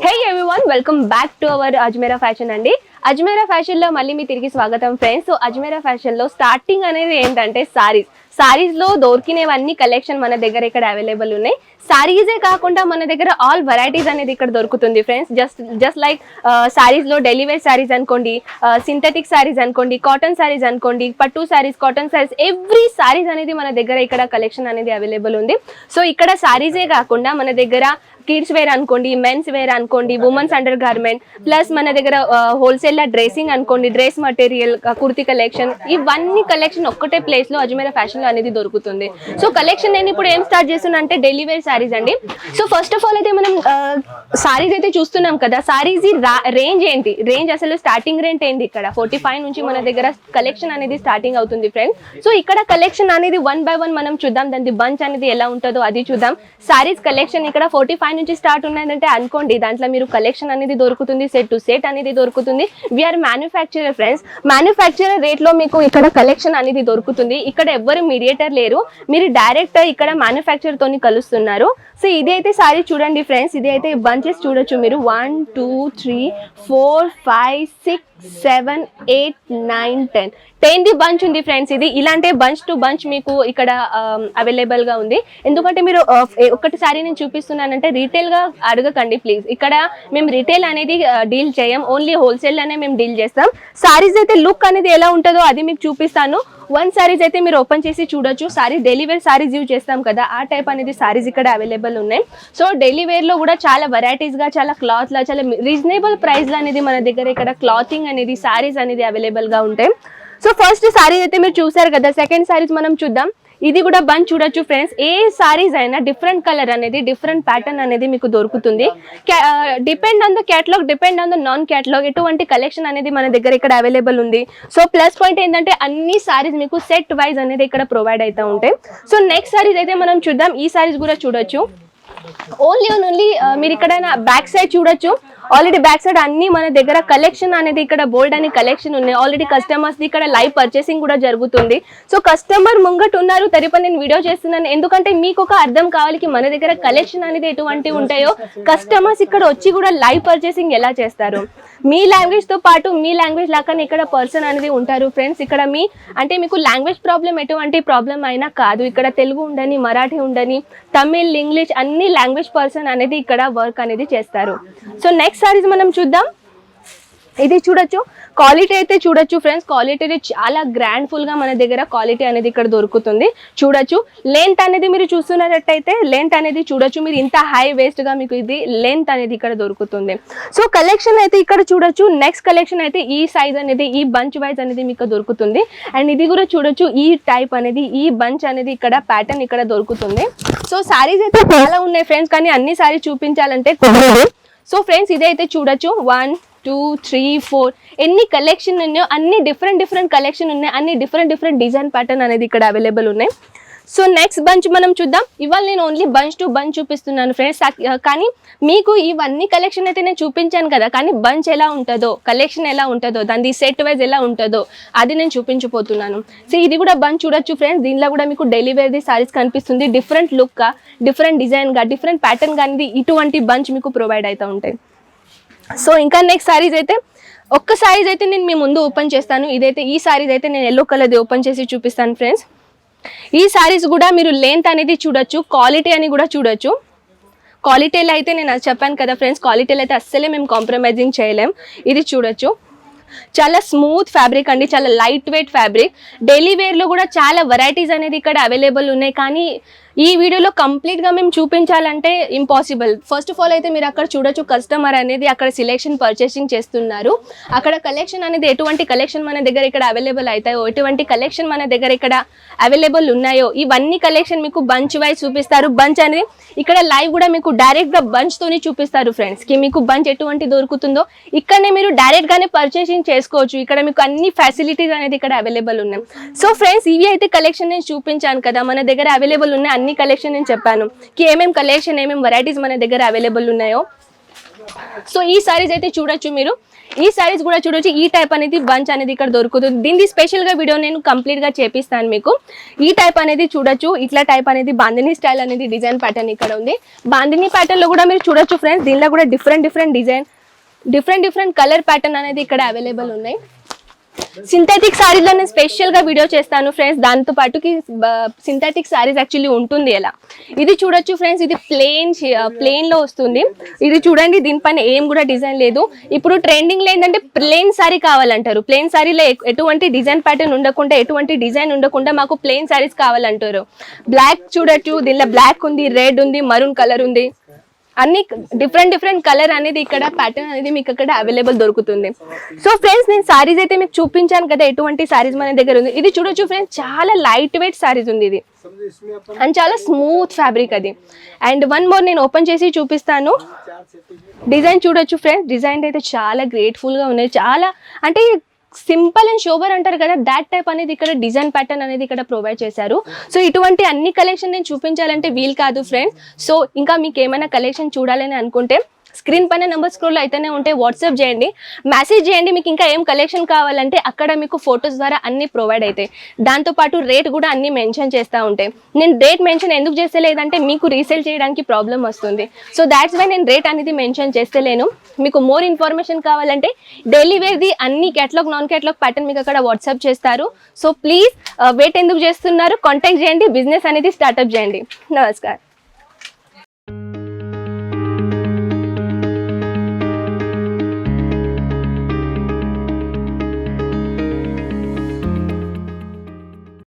Welcome back to our Ajmera fashion అండి. అజ్మేరా ఫ్యాషన్లో మళ్ళీ మీ తిరిగి స్వాగతం ఫ్రెండ్స్ సో అజ్మేరా ఫ్యాషన్లో స్టార్టింగ్ అనేది ఏంటంటే సారీస్ సారీస్లో దొరికినవన్నీ కలెక్షన్ మన దగ్గర ఇక్కడ అవైలబుల్ ఉన్నాయి. సారీసే కాకుండా మన దగ్గర ఆల్ వెరైటీస్ అనేది ఇక్కడ దొరుకుతుంది ఫ్రెండ్స్ జస్ట్ జస్ట్ లైక్ సారీస్లో డెలివరీ సారీస్ అనుకోండి uh, సింథటిక్ సారీస్ అనుకోండి కాటన్ సారీస్ అనుకోండి పట్టు సారీస్ కాటన్ సారీస్ ఎవ్రీ సారీస్ అనేది మన దగ్గర ఇక్కడ కలెక్షన్ అనేది అవైలబుల్ ఉంది. సో ఇక్కడ సారీసే కాకుండా మన దగ్గర కిడ్స్ వేర్ అనుకోండి మెన్స్ వేర్ అనుకోండి ఉమెన్స్ అండర్ గార్మెంట్ ప్లస్ మన దగ్గర హోల్సేల్ డ్రెస్సింగ్ అనుకోండి డ్రెస్ మటీరియల్ కుర్తి కలెక్షన్ ఇవన్నీ కలెక్షన్ ఒక్కటే ప్లేస్లో అజ్మేరా ఫ్యాషన్లో అనేది దొరుకుతుంది. సో కలెక్షన్ నేను ఇప్పుడు ఏం స్టార్ట్ చేస్తున్నా అంటే డెలివరీ సారీస్ అండి. సో ఫస్ట్ ఆఫ్ ఆల్ అయితే మనం సారీస్ అయితే చూస్తున్నాం కదా సారీస్ రేంజ్ ఏంటి? రేంజ్ అసలు స్టార్టింగ్ రేంజ్ ఏంటి ఇక్కడ? ఫోర్టీ ఫైవ్ నుంచి మన దగ్గర కలెక్షన్ అనేది స్టార్టింగ్ అవుతుంది ఫ్రెండ్ సో ఇక్కడ కలెక్షన్ అనేది వన్ బై వన్ మనం చూద్దాం దాని బంచ్ అనేది ఎలా ఉంటుందో అది చూద్దాం. సారీస్ కలెక్షన్ ఇక్కడ ఫోర్టీ ఫైవ్ నుంచి స్టార్ట్ ఉన్నదంటే అనుకోండి దాంట్లో మీరు కలెక్షన్ అనేది దొరుకుతుంది సెట్ టు సెట్ అనేది దొరుకుతుంది. వీఆర్ మ్యానుఫ్యాక్చరర్ ఫ్రెండ్స్ మ్యానుఫ్యాక్చరర్ రేట్లో మీకు ఇక్కడ కలెక్షన్ అనేది దొరుకుతుంది. ఇక్కడ ఎవ్వరు మీడియేటర్ లేరు. మీరు డైరెక్ట్ ఇక్కడ మ్యానుఫ్యాక్చర్ తోని కలుస్తున్నారు. సో ఇది అయితే సారీ చూడండి ఫ్రెండ్స్ ఇది అయితే బంచెస్ చూడొచ్చు మీరు. One two three four five six seven eight nine ten టెన్ది bunch ఉంది ఫ్రెండ్స్ ఇది. ఇలాంటి బంచ్ టు బంచ్ మీకు ఇక్కడ అవైలబుల్గా ఉంది. ఎందుకంటే మీరు ఒకటి సారీ ఒక్కటిసారి నేను చూపిస్తున్నానంటే రీటైల్గా అడగకండి ప్లీజ్ ఇక్కడ మేము రీటైల్ అనేది డీల్ చేయం. ఓన్లీ హోల్సేల్ అనే మేము డీల్ చేస్తాం. సారీస్ అయితే లుక్ అనేది ఎలా ఉంటుందో అది మీకు చూపిస్తాను. వన్ సారీస్ అయితే మీరు ఓపెన్ చేసి చూడొచ్చు. సారీ డెలివరీ సారీస్ యూజ్ చేస్తాం కదా ఆ టైప్ అనేది సారీస్ ఇక్కడ అవైలబుల్ ఉన్నాయి. సో డెలివేర్లో కూడా చాలా వెరైటీస్గా చాలా క్లాత్లా చాలా రీజనబుల్ ప్రైస్లో అనేది మన దగ్గర ఇక్కడ క్లాతింగ్ అనేది సారీస్ అనేది అవైలబుల్గా ఉంటాయి. సో ఫస్ట్ సారీ అయితే మీరు చూసారు కదా సెకండ్ సారీస్ మనం చూద్దాం. ఇది కూడా బంద్ చూడొచ్చు ఫ్రెండ్స్ ఏ సారీస్ అయినా డిఫరెంట్ కలర్ అనేది డిఫరెంట్ ప్యాటర్న్ అనేది మీకు దొరుకుతుంది. Depend on the catalogue depend on the non catalogue ఎటువంటి కలెక్షన్ అనేది మన దగ్గర ఇక్కడ అవైలబుల్ ఉంది. సో ప్లస్ పాయింట్ ఏంటంటే అన్ని సారీస్ మీకు సెట్ వైజ్ అనేది ఇక్కడ ప్రొవైడ్ అవుతూ ఉంటాయి. సో నెక్స్ట్ సారీస్ అయితే మనం చూద్దాం. ఈ సారీస్ కూడా చూడొచ్చు. ఓన్లీ ఓన్లీ మీరు ఇక్కడ బ్యాక్ సైడ్ చూడొచ్చు. ఆల్రెడీ బ్యాక్ సైడ్ అన్ని మన దగ్గర కలెక్షన్ అనేది ఇక్కడ బోల్డ్ అని కలెక్షన్ ఉన్నాయి. ఆల్రెడీ కస్టమర్స్ ఇక్కడ లైవ్ పర్చేసింగ్ కూడా జరుగుతుంది. సో కస్టమర్ ముంగట ఉన్నారు తరిపని నేను వీడియో చేస్తున్నాను. ఎందుకంటే మీకు ఒక అర్థం కావాలి మన దగ్గర కలెక్షన్ అనేది ఎటువంటి ఉంటాయో. కస్టమర్స్ ఇక్కడ వచ్చి కూడా లైవ్ పర్చేసింగ్ ఎలా చేస్తారు? మీ లాంగ్వేజ్తో పాటు మీ లాంగ్వేజ్ లాగానే ఇక్కడ పర్సన్ అనేది ఉంటారు. ఫ్రెండ్స్ ఇక్కడ మీ అంటే మీకు లాంగ్వేజ్ ప్రాబ్లం ఎటువంటి ప్రాబ్లం అయినా కాదు. ఇక్కడ తెలుగు ఉండని మరాఠీ ఉండని తమిళ్ ఇంగ్లీష్ అన్ని లాంగ్వేజ్ పర్సన్ అనేది ఇక్కడ వర్క్ అనేది చేస్తారు. సో నెక్స్ట్ సారీస్ మనం చూద్దాం. ఇది చూడొచ్చు. క్వాలిటీ అయితే చూడొచ్చు ఫ్రెండ్స్ క్వాలిటీ చాలా గ్రాండ్ఫుల్గా గా మన దగ్గర క్వాలిటీ అనేది ఇక్కడ దొరుకుతుంది. చూడొచ్చు. లెంత్ అనేది మీరు చూస్తున్నట్టయితే లెంత్ అనేది చూడొచ్చు. మీరు ఇంత హై వేస్ట్గా మీకు ఇది లెంత్ అనేది ఇక్కడ దొరుకుతుంది. సో కలెక్షన్ అయితే ఇక్కడ చూడొచ్చు. నెక్స్ట్ కలెక్షన్ అయితే ఈ సైజ్ అనేది ఈ బంచ్ వైజ్ అనేది మీకు దొరుకుతుంది. అండ్ ఇది కూడా చూడొచ్చు. ఈ టైప్ అనేది ఈ బంచ్ అనేది ఇక్కడ ప్యాటర్న్ ఇక్కడ దొరుకుతుంది. సో శారీస్ అయితే చాలా ఉన్నాయి ఫ్రెండ్స్ కానీ అన్ని శారీస్ చూపించాలంటే కుదరదు. సో ఫ్రెండ్స్ ఇదైతే చూడొచ్చు. వన్ టూ త్రీ ఫోర్ ఎన్ని కలెక్షన్ ఉన్నాయో అన్ని డిఫరెంట్ డిఫరెంట్ కలెక్షన్ ఉన్నాయి. అన్ని డిఫరెంట్ డిఫరెంట్ డిజైన్ ప్యాటర్న్ అనేది ఇక్కడ అవైలబుల్ ఉన్నాయి. సో నెక్స్ట్ బంచ్ మనం చూద్దాం. ఇవాళ నేను ఓన్లీ బంచ్ టు బంచ్ చూపిస్తున్నాను ఫ్రెండ్స్ కానీ మీకు ఇవన్నీ కలెక్షన్ అయితే నేను చూపించాను కదా. కానీ బంచ్ ఎలా ఉంటుందో కలెక్షన్ ఎలా ఉంటుందో దాని సెట్ వైజ్ ఎలా ఉంటుందో అది నేను చూపించబోతున్నాను. సో ఇది కూడా బంచ్ చూడొచ్చు ఫ్రెండ్స్ దీనిలో కూడా మీకు డెలివరీ సారీస్ కనిపిస్తుంది. డిఫరెంట్ లుక్గా డిఫరెంట్ డిజైన్గా డిఫరెంట్ ప్యాటర్న్ కానీ ఇటువంటి బంచ్ మీకు ప్రొవైడ్ అవుతూ ఉంటాయి. సో ఇంకా నెక్స్ట్ సారీస్ అయితే ఒక్క సారీస్ అయితే నేను మీ ముందు ఓపెన్ చేస్తాను. ఇదైతే ఈ సారీస్ అయితే నేను ఎల్లో కలర్ది ఓపెన్ చేసి చూపిస్తాను ఫ్రెండ్స్ ఈ సారీస్ కూడా మీరు లెంత్ అనేది చూడొచ్చు క్వాలిటీ అని కూడా చూడొచ్చు. క్వాలిటీలో అయితే నేను చెప్పాను కదా ఫ్రెండ్స్ క్వాలిటీలో అయితే అస్సలే మేము కాంప్రమైజింగ్ చేయలేం. ఇది చూడొచ్చు. చాలా స్మూత్ ఫ్యాబ్రిక్ అండి చాలా లైట్ వెయిట్ ఫ్యాబ్రిక్ డైలీ వేర్లో కూడా చాలా వెరైటీస్ అనేది ఇక్కడ అవైలబుల్ ఉన్నాయి కానీ ఈ వీడియోలో కంప్లీట్గా మేము చూపించాలంటే ఇంపాసిబుల్ ఫస్ట్ ఆఫ్ ఆల్ అయితే మీరు అక్కడ చూడొచ్చు కస్టమర్ అనేది అక్కడ సెలెక్షన్ పర్చేసింగ్ చేస్తున్నారు. అక్కడ కలెక్షన్ అనేది ఎటువంటి కలెక్షన్ మన దగ్గర ఇక్కడ అవైలబుల్ అవుతాయో ఎటువంటి కలెక్షన్ మన దగ్గర ఇక్కడ అవైలబుల్ ఉన్నాయో ఇవన్నీ కలెక్షన్ మీకు బంచ్ వైజ్ చూపిస్తారు. బంచ్ అనేది ఇక్కడ లైవ్ కూడా మీకు డైరెక్ట్గా బంచ్ తోని చూపిస్తారు ఫ్రెండ్స్కి మీకు బంచ్ ఎటువంటి దొరుకుతుందో ఇక్కడనే మీరు డైరెక్ట్ గానే పర్చేసింగ్ చేసుకోవచ్చు. ఇక్కడ మీకు అన్ని ఫెసిలిటీస్ అనేది ఇక్కడ అవైలబుల్ ఉన్నాయి. సో ఫ్రెండ్స్ ఇవి అయితే కలెక్షన్ నేను చూపించాను కదా. మన దగ్గర అవైలబుల్ ఉన్నాయి అన్ని కలెక్షన్ నేను చెప్పాను. కి ఏమేమి కలెక్షన్ ఏమేమి వెరైటీస్ మన దగ్గర అవైలబుల్ ఉన్నాయో. సో ఈ సారీస్ అయితే చూడొచ్చు మీరు. ఈ సారీస్ కూడా చూడొచ్చు. ఈ టైప్ అనేది బంచ్ అనేది ఇక్కడ దొరుకుతుంది. దీనికి స్పెషల్గా వీడియో నేను కంప్లీట్గా చేపిస్తాను మీకు. ఈ టైప్ అనేది చూడొచ్చు. ఇట్లా టైప్ అనేది బాందిని స్టైల్ అనేది డిజైన్ ప్యాటర్న్ ఇక్కడ ఉంది. బాందిని ప్యాటర్న్లో కూడా మీరు చూడొచ్చు ఫ్రెండ్స్ దీనిలో కూడా different different design different different colour pattern అనేది ఇక్కడ అవైలబుల్ ఉన్నాయి. సింథటిక్ సారీలో నేను స్పెషల్గా వీడియో చేస్తాను ఫ్రెండ్స్ దాంతో పాటుకి సింథటిక్ సారీస్ యాక్చువల్లీ ఉంటుంది ఎలా? ఇది చూడొచ్చు ఫ్రెండ్స్ ఇది ప్లెయిన్ ప్లెయిన్లో వస్తుంది. ఇది చూడండి దీనిపైన ఏం కూడా డిజైన్ లేదు. ఇప్పుడు ట్రెండింగ్లో ఏంటంటే ప్లెయిన్ సారీ కావాలంటారు. ప్లెయిన్ సారీలో ఎటువంటి డిజైన్ ప్యాటర్న్ ఉండకుండా ఎటువంటి డిజైన్ ఉండకుండా మాకు ప్లెయిన్ సారీస్ కావాలంటారు. బ్లాక్ చూడొచ్చు దీనిలో బ్లాక్ ఉంది రెడ్ ఉంది మరూన్ కలర్ ఉంది. అన్ని డిఫరెంట్ డిఫరెంట్ కలర్ అనేది ఇక్కడ ప్యాటర్న్ అనేది మీకు అక్కడ అవైలబుల్ దొరుకుతుంది. సో ఫ్రెండ్స్ నేను సారీస్ అయితే మీకు చూపించాను కదా ఎటువంటి సారీస్ మన దగ్గర ఉంది. ఇది చూడొచ్చు ఫ్రెండ్స్ చాలా లైట్ వెయిట్ సారీస్ ఉంది ఇది. అండ్ చాలా స్మూత్ ఫ్యాబ్రిక్ అది. అండ్ వన్ మోర్ నేను ఓపెన్ చేసి చూపిస్తాను. డిజైన్ చూడొచ్చు ఫ్రెండ్స్ డిజైన్ అయితే చాలా గ్రేట్ఫుల్గా ఉన్నాయి. చాలా అంటే సింపుల్ అండ్ షోబర్ అంటారు కదా దాట్ టైప్ అనేది ఇక్కడ డిజైన్ ప్యాటర్న్ అనేది ఇక్కడ ప్రొవైడ్ చేశారు. సో ఇటువంటి అన్ని కలెక్షన్ నేను చూపించాలంటే వీలు కాదు ఫ్రెండ్స్ సో ఇంకా మీకు ఏమైనా కలెక్షన్ చూడాలని అనుకుంటే స్క్రీన్ పైన నెంబర్ స్క్రోల్ అయితేనే ఉంటే వాట్సాప్ చేయండి. మెసేజ్ చేయండి మీకు ఇంకా ఏం కలెక్షన్ కావాలంటే అక్కడ మీకు ఫొటోస్ ద్వారా అన్ని ప్రొవైడ్ అవుతాయి దాంతోపాటు రేట్ కూడా అన్ని మెన్షన్ చేస్తూ ఉంటాయి. నేను రేట్ మెన్షన్ ఎందుకు చేస్తలేదంటే మీకు రీసేల్ చేయడానికి ప్రాబ్లం వస్తుంది. సో దాట్స్ వై నేను రేట్ అనేది మెన్షన్ చేస్తలేను. మీకు మోర్ ఇన్ఫర్మేషన్ కావాలంటే డైలీ వేర్ది అన్ని కేటలాగ్ నాన్ కేటలాగ్ ప్యాటర్న్ మీకు అక్కడ వాట్సాప్ చేస్తారు. సో ప్లీజ్ వెయిట్ ఎందుకు చేస్తున్నారు? కాంటాక్ట్ చేయండి బిజినెస్ అనేది స్టార్ట్అప్ చేయండి. నమస్కారం.